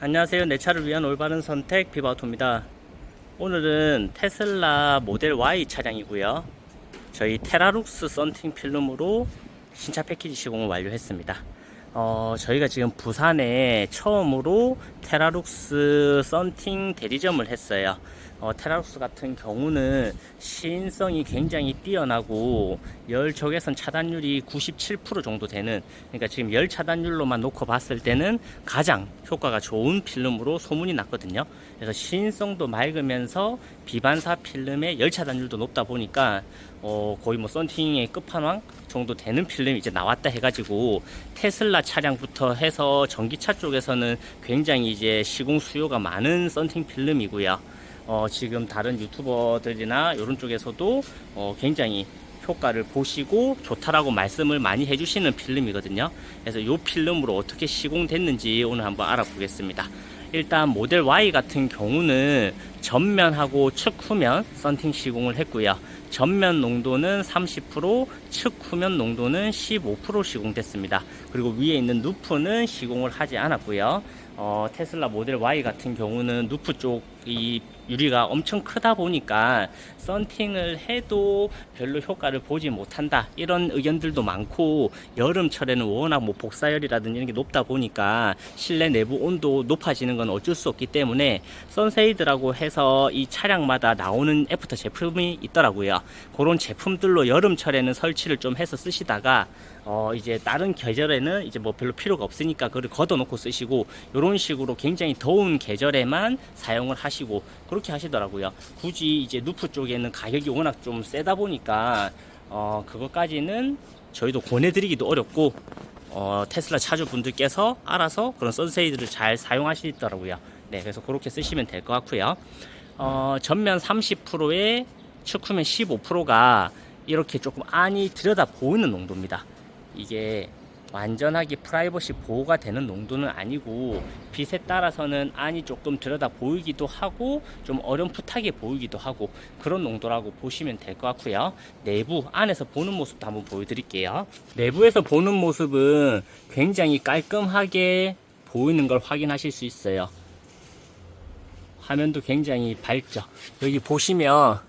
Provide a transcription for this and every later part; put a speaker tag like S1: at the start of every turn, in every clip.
S1: 안녕하세요. 내 차를 위한 올바른 선택 비바우토입니다. 오늘은 테슬라 모델 Y 차량이고요. 저희 테라룩스 썬팅 필름으로 신차 패키지 시공을 완료했습니다. 어, 저희가 지금 부산에 처음으로 테라룩스 썬팅 대리점을 했어요. 어, 테라룩스 같은 경우는 시인성이 굉장히 뛰어나고 열 적외선 차단율이 97% 정도 되는 그러니까 지금 열 차단율로만 놓고 봤을 때는 가장 효과가 좋은 필름으로 소문이 났거든요. 그래서 시인성도 맑으면서 비반사 필름의 열 차단율도 높다 보니까 어, 거의 뭐 썬팅의 끝판왕 정도 되는 필름이 이제 나왔다 해가지고 테슬라 차량부터 해서 전기차 쪽에서는 굉장히 이제 시공 수요가 많은 썬팅 필름이고요. 어, 지금 다른 유튜버들이나 이런 쪽에서도 어, 굉장히 효과를 보시고 좋다라고 말씀을 많이 해주시는 필름이거든요. 그래서 이 필름으로 어떻게 시공됐는지 오늘 한번 알아보겠습니다. 일단 모델 Y 같은 경우는 전면하고 측 후면 썬팅 시공을 했고요. 전면 농도는 30%, 측 후면 농도는 15% 시공됐습니다. 그리고 위에 있는 누프는 시공을 하지 않았고요. 어, 테슬라 모델 Y 같은 경우는 누프 쪽 이 유리가 엄청 크다 보니까 썬팅을 해도 별로 효과를 보지 못한다 이런 의견들도 많고 여름철에는 워낙 뭐 복사열이라든지 이런 게 높다 보니까 실내 내부 온도 높아지는 건 어쩔 수 없기 때문에 선세이드라고 해서 이 차량마다 나오는 애프터 제품이 있더라고요 그런 제품들로 여름철에는 설치를 좀 해서 쓰시다가 어 이제 다른 계절에는 이제 뭐 별로 필요가 없으니까 그걸 걷어놓고 쓰시고 이런 식으로 굉장히 더운 계절에만 사용을 하시고 그렇게 하시더라고요. 굳이 이제 누프 쪽에는 가격이 워낙 좀 세다 보니까 어 그것까지는 저희도 권해드리기도 어렵고 어 테슬라 차주분들께서 알아서 그런 선세이드를 잘 사용하시더라고요. 네, 그래서 그렇게 쓰시면 될 것 같고요. 어 전면 30%에 측후면 15%가 이렇게 조금 안이 들여다 보이는 농도입니다. 이게 완전하게 프라이버시 보호가 되는 농도는 아니고 빛에 따라서는 안이 조금 들여다 보이기도 하고 좀 어렴풋하게 보이기도 하고 그런 농도라고 보시면 될 것 같고요. 내부 안에서 보는 모습도 한번 보여드릴게요. 내부에서 보는 모습은 굉장히 깔끔하게 보이는 걸 확인하실 수 있어요. 화면도 굉장히 밝죠. 여기 보시면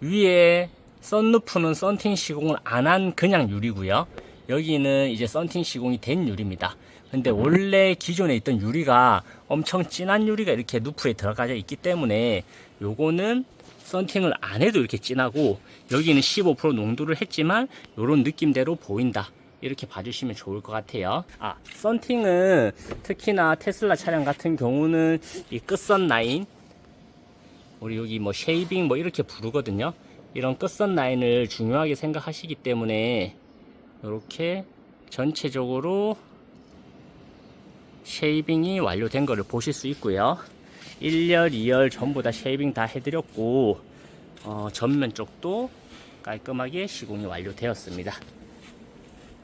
S1: 위에 썬루프는 썬팅 시공을 안 한 그냥 유리고요. 여기는 이제 썬팅 시공이 된 유리입니다. 근데 원래 기존에 있던 유리가 엄청 진한 유리가 이렇게 누프에 들어가 있기 때문에 요거는 썬팅을 안 해도 이렇게 진하고 여기는 15% 농도를 했지만 요런 느낌대로 보인다. 이렇게 봐주시면 좋을 것 같아요. 아, 썬팅은 특히나 테슬라 차량 같은 경우는 이 끝선 라인 우리 여기 뭐 쉐이빙 뭐 이렇게 부르거든요. 이런 끝선 라인을 중요하게 생각하시기 때문에 이렇게 전체적으로 쉐이빙이 완료된 거를 보실 수 있고요. 1열, 2열 전부 다 쉐이빙 다 해드렸고 어, 전면 쪽도 깔끔하게 시공이 완료되었습니다.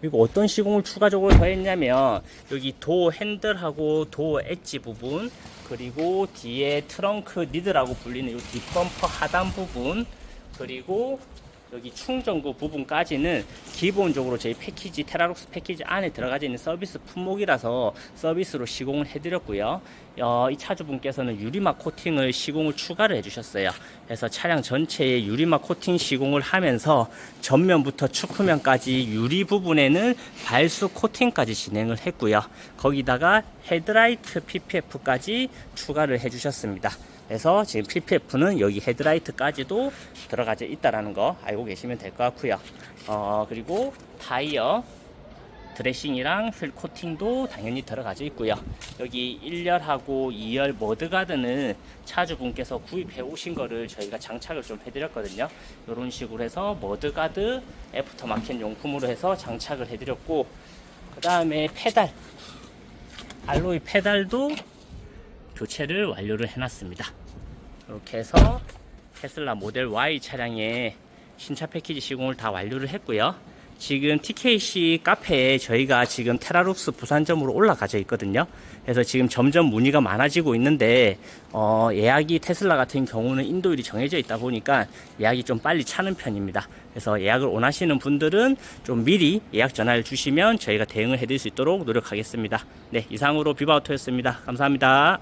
S1: 그리고 어떤 시공을 추가적으로 더 했냐면 여기 도 핸들하고 도 엣지 부분 그리고 뒤에 트렁크 니드라고 불리는 이 뒷범퍼 하단 부분 그리고 여기 충전구 부분까지는 기본적으로 저희 패키지 테라룩스 패키지 안에 들어가져 있는 서비스 품목이라서 서비스로 시공을 해드렸고요. 어, 이 차주분께서는 유리막 코팅을 시공을 추가를 해주셨어요. 그래서 차량 전체에 유리막 코팅 시공을 하면서 전면부터 측후면까지 유리 부분에는 발수 코팅까지 진행을 했고요. 거기다가 헤드라이트 PPF까지 추가를 해주셨습니다. 그래서 지금 PPF는 여기 헤드라이트까지도 들어가져 있다라는 거 알고 계시면 될 것 같고요. 어, 그리고 타이어 드레싱이랑 휠 코팅도 당연히 들어가져 있고요. 여기 1열하고 2열 머드가드는 차주분께서 구입해 오신 거를 저희가 장착을 좀 해드렸거든요. 이런 식으로 해서 머드가드 애프터마켓 용품으로 해서 장착을 해드렸고 그 다음에 페달 알로이 페달도 교체를 완료를 해놨습니다. 이렇게 해서 테슬라 모델 Y 차량의 신차 패키지 시공을 다 완료를 했고요. 지금 TKC 카페에 저희가 지금 테라룩스 부산점으로 올라가져 있거든요. 그래서 지금 점점 문의가 많아지고 있는데 어, 예약이 테슬라 같은 경우는 인도일이 정해져 있다 보니까 예약이 좀 빨리 차는 편입니다. 그래서 예약을 원하시는 분들은 좀 미리 예약 전화를 주시면 저희가 대응을 해드릴 수 있도록 노력하겠습니다. 네, 이상으로 비바오토였습니다. 감사합니다.